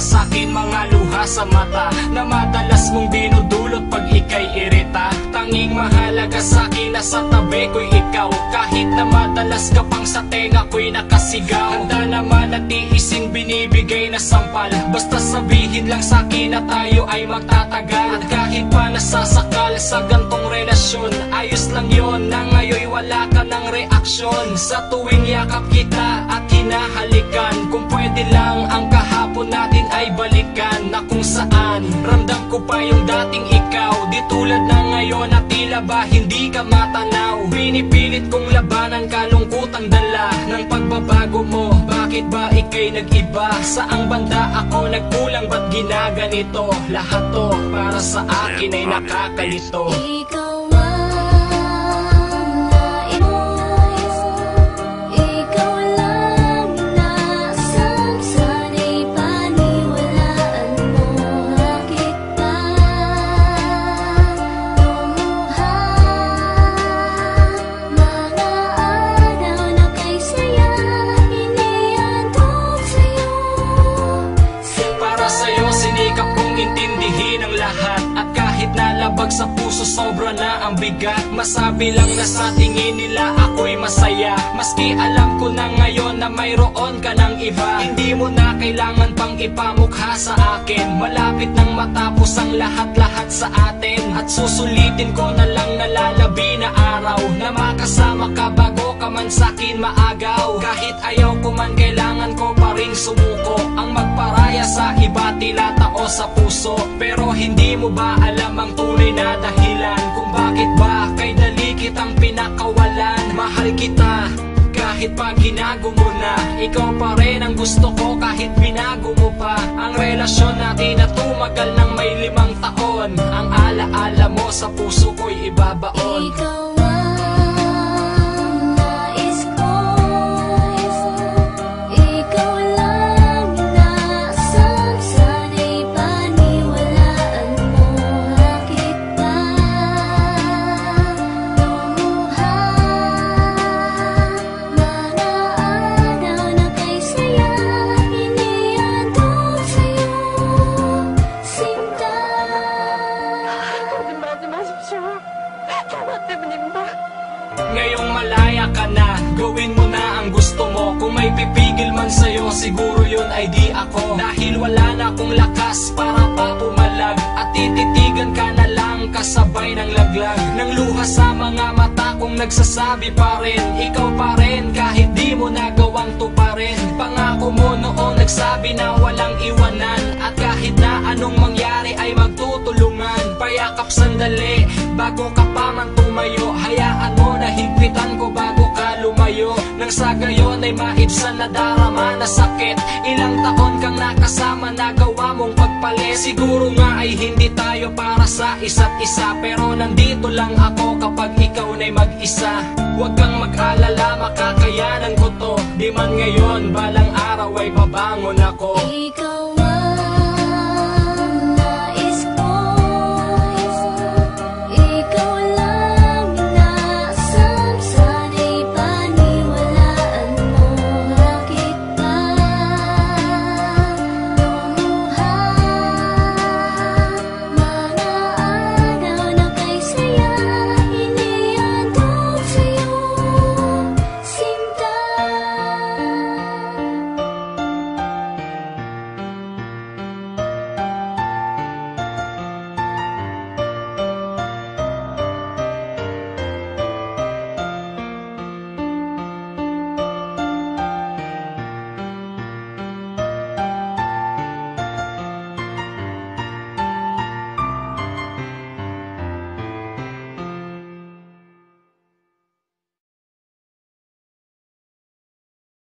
sa'kin mga luha sa mata Na madalas mong dinudulot pag ikay irita. Tanging mahalaga sa'kin na sa tabi ko'y ikaw Kahit na madalas ka pang sa tenga ko'y nakasigaw. Handa naman at iising binibigay na sampal Basta sabihin lang sa'kin na tayo ay magtatagal. At kahit pa nasasakal sa gantong relasyon Ayos lang yon na ngayon wala ka ng reaksyon. Sa tuwing yakap kita at hinahalikan Kung pwede lang ang kahapon ay balikan Na kung saan. Ramdam ko pa yung dating ikaw. Di tulad na ngayon na tila ba hindi ka matanaw? Pinipilit kong labanan kalungkutang dala Ng pagbabago mo. Bakit ba ikay nag-iba? Saang banda ako nagkulang ba't ginaganito? Lahat to para sa akin ay nakakalito. Ikaw nalabag sa puso sobra na ang bigat. Masabi lang na sa tingin nila ako'y masaya. Maski alam ko na ngayon na mayroon ka ng iba. Hindi mo na kailangan pang ipamukha sa akin. Malapit nang matapos ang lahat-lahat sa atin. At susulitin ko na lang nalalabi na araw. Na makasama ka bago ka man sa'kin maagaw. Kahit ayaw ko man kailangan ko pa rin sumuko. Ang magparaya sa iba tila tao sa puso. Pero hindi mo ba alam ang tunay na dahilan Kung bakit ba kay dali kitang pinakawalan? Mahal kita kahit pa ginago mo na. Ikaw pa rin ang gusto ko kahit binago mo pa. Ang relasyon natin na tumagal ng may limang taon. Ang alaala mo sa puso ko'y ibabaon ka na, gawin mo na ang gusto mo. Kung may pipigil man sa'yo, siguro yun ay di ako. Dahil wala na akong lakas para pa pumalag At tititigan ka na lang kasabay ng laglag. Nang luha sa mga mata kong nagsasabi pa rin. Ikaw pa rin kahit di mo nagawang tuparin Pangako mo noong nagsabi na walang iwanan. At kahit na anong mangyari ay magtutulungan. Payakap sandali bago ka pa man Nang sa gayon ay maibsan na darama na sakit. Ilang taon kang nakasama nagawa mong pagpalit Siguro nga ay hindi tayo para sa isa't isa. Pero nandito lang ako kapag ikaw na'y mag-isa. Huwag kang mag-alala makakayanan ko to. Di man ngayon balang araw ay babangon ako. Ikaw